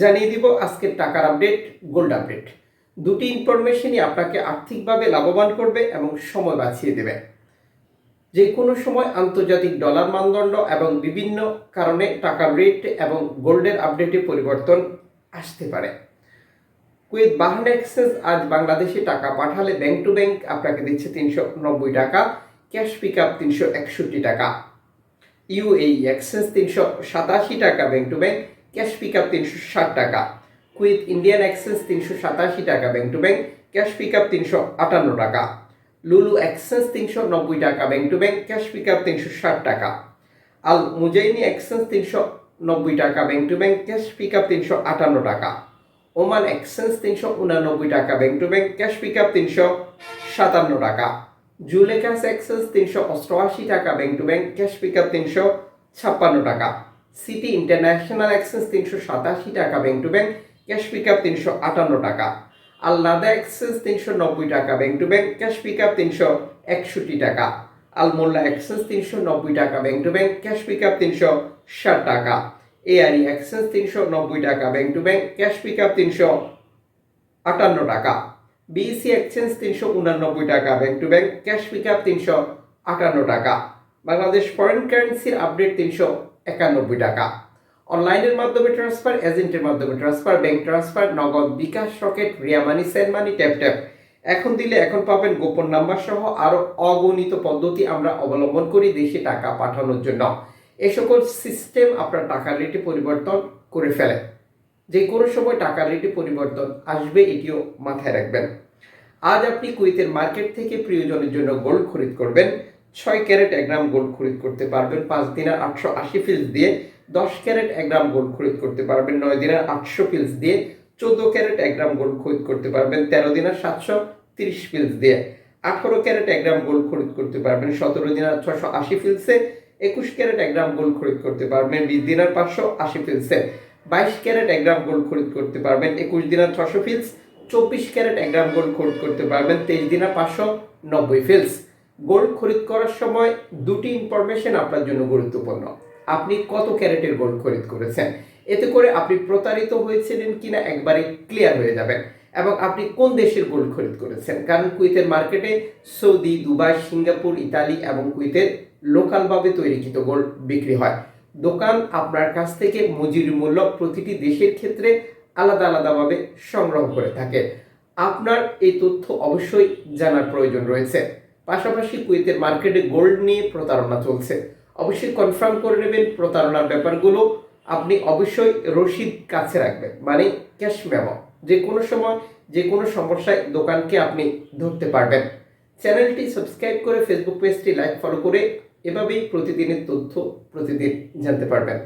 জানিয়ে দিব আজকের টাকার আপডেট গোল্ড আপডেট দুটি ইনফরমেশনই আপনাকে আর্থিকভাবে লাভবান করবে এবং সময় বাঁচিয়ে দেবে। যে কোনো সময় আন্তর্জাতিক ডলার মানদণ্ড এবং বিভিন্ন কারণে টাকার রেট এবং গোল্ডের আপডেটে পরিবর্তন আসতে পারে। কুয়েত বাহান এক্সচেঞ্জ আজ বাংলাদেশে টাকা পাঠালে ব্যাংক টু ব্যাংক আপনাকে দিচ্ছে তিনশো নব্বই টাকা, ক্যাশ পিক আপ তিনশো একষট্টি টাকা। ইউএই এক্সচেঞ্জ তিনশো সাতাশি টাকা bank to bank cash pick up তিনশো ষাট টাকা। কুইথ ইন্ডিয়ান এক্সচেঞ্জ তিনশো সাতাশি টাকা bank to bank, cash pick up তিনশো আটান্ন টাকা। লুলু এক্সচেঞ্জ তিনশো নব্বই টাকা bank to bank, cash pick up তিনশো ষাট টাকা। আল মুজাইনি এক্সচেঞ্জ তিনশো নব্বই টাকা bank to bank, cash pick up তিনশো আটান্ন টাকা। ওমান এক্সচেঞ্জ তিনশো উনানব্বই টাকা bank to bank, cash pick up তিনশো সাতান্ন টাকা। জুলেকাস এক্সচেঞ্জ তিনশো অষ্টআশি টাকা bank to bank, cash pick up তিনশো ছাপ্পান্ন টাকা। সিটি ইন্টারন্যাশনাল এক্সচেঞ্জ তিনশো সাতাশি টাকা, bank to bank, cash pick up তিনশো আটান্ন টাকা। আল্লাদা এক্সচেঞ্জ তিনশো নব্বই টাকা, bank to bank, cash pick up তিনশো একষট্টি টাকা। আলমোল্লা এক্সচেঞ্জ তিনশো নব্বই টাকা, bank to bank, cash pick up তিনশো ষাট টাকা। এআরই এক্সচেঞ্জ তিনশো নব্বই টাকা, bank to bank, cash pick up তিনশো আটান্ন টাকা। বিইসি এক্সচেঞ্জ তিনশো উনানব্বই টাকা, bank to bank, cash pick up তিনশো আটান্ন টাকা। বাংলাদেশ ফরেন কারেন্সির আপডেট তিনশো একানব্বই টাকা। অনলাইনের মাধ্যমে ট্রান্সফার এজেন্টের মাধ্যমে transfer bank transfer Nagad bKash Rocket Ria money send money tap tap এখন দিলে এখন পাবেন গোপন নাম্বার সহ আরও অগণিত পদ্ধতি আমরা অবলম্বন করি দেশে টাকা পাঠানোর জন্য। এ সকল সিস্টেম আপনার টাকার রেটে পরিবর্তন করে ফেলে। যে কোনো সময় টাকার রেটে পরিবর্তন আসবে, এটিও মাথায় রাখবেন। আজ আপনি কুয়েতের মার্কেট থেকে প্রিয়জনের জন্য গোল্ড খরিদ করবেন। ছয় ক্যারেট এক গ্রাম গোল্ড খরিদ করতে পারবেন, পাঁচ দিনের আটশো আশি ফিলস দিয়ে দশ ক্যারেট এক গ্রাম গোল্ড খরিদ করতে পারবেন, নয় দিনের আটশো ফিলস দিয়ে চোদ্দ ক্যারেট এক গ্রাম গোল্ড খরিদ করতে পারবেন, তেরো দিনের সাতশো তিরিশ ফিলস দিয়ে আঠারো ক্যারেট এক গ্রাম গোল্ড খরিদ করতে পারবেন, সতেরো দিনের ছশো আশি ফিলসে একুশ ক্যারেট এক গ্রাম গোল্ড খরিদ করতে পারবেন, বিশ দিনের পাঁচশো আশি ফিলসে বাইশ ক্যারেট এক গ্রাম গোল্ড খরিদ করতে পারবেন, একুশ দিনের ছশো ফিলস চব্বিশ ক্যারেট এক গ্রাম গোল্ড খরিদ করতে পারবেন, তেইশ দিনের পাঁচশো নব্বই ফিলস গোল্ড খরিদ করার সময় দুটি ইনফরমেশন আপনার জন্য গুরুত্বপূর্ণ। আপনি কত ক্যারেটের গোল্ড খরিদ করেছেন? এতে করে আপনি প্রতারিত হয়েছিলেন কিনা একবারে ক্লিয়ার হয়ে যাবেন। এবং আপনি কোন দেশের গোল্ড খরিদ করেছেন? কারণ কুইতের মার্কেটে সৌদি, দুবাই, সিঙ্গাপুর, ইতালি এবং কুইতের লোকালভাবে তৈরিকৃত গোল্ড বিক্রি হয়। দোকান আপনার কাছ থেকে মজুরি মূল্য প্রতিটি দেশের ক্ষেত্রে আলাদা আলাদাভাবে সংগ্রহ করে থাকে। আপনার এই তথ্য অবশ্যই জানার প্রয়োজন রয়েছে। পাশাপাশি কুয়েতের মার্কেটে গোল্ড নিয়ে প্রতারণা চলছে। অবশ্যই কনফার্ম করে নেবেন প্রতারণার ব্যাপারগুলো। আপনি অবশ্যই রসিদ কাছে রাখবেন মানে ক্যাশ মেমো যে কোনো সময়, যে কোনো সমস্যায় দোকানকে আপনি ধরতে পারবেন। চ্যানেলটি সাবস্ক্রাইব করে ফেসবুক পেজটি লাইক ফলো করে এভাবেই প্রতিদিনের তথ্য প্রতিদিন জানতে পারবেন।